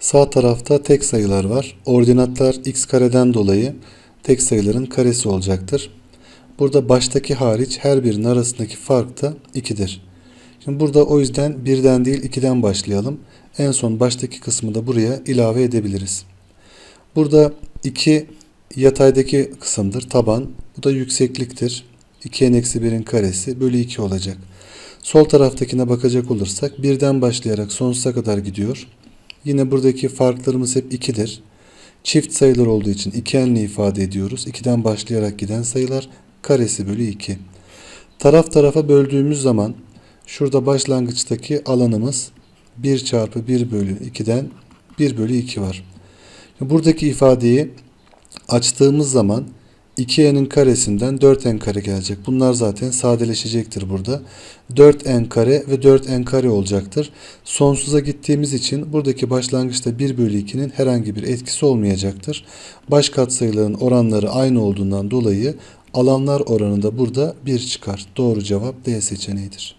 Sağ tarafta tek sayılar var. Ordinatlar x kareden dolayı tek sayıların karesi olacaktır. Burada baştaki hariç her birinin arasındaki fark da 2'dir. Şimdi burada o yüzden birden değil 2'den başlayalım. En son baştaki kısmı da buraya ilave edebiliriz. Burada 2 yataydaki kısımdır. Taban. Bu da yüksekliktir. 2n eksi 1'in karesi bölü 2 olacak. Sol taraftakine bakacak olursak birden başlayarak sonsuza kadar gidiyor. Yine buradaki farklarımız hep 2'dir. Çift sayılar olduğu için 2n'li ifade ediyoruz. 2'den başlayarak giden sayılar karesi bölü 2. Taraf tarafa böldüğümüz zaman şurada başlangıçtaki alanımız 1 çarpı 1 bölü 2'den 1 bölü 2 var. Buradaki ifadeyi açtığımız zaman 2n'in karesinden 4n kare gelecek. Bunlar zaten sadeleşecektir burada. 4n kare ve 4n kare olacaktır. Sonsuza gittiğimiz için buradaki başlangıçta 1 bölü 2'nin herhangi bir etkisi olmayacaktır. Baş katsayıların oranları aynı olduğundan dolayı alanlar oranında burada 1 çıkar. Doğru cevap D seçeneğidir.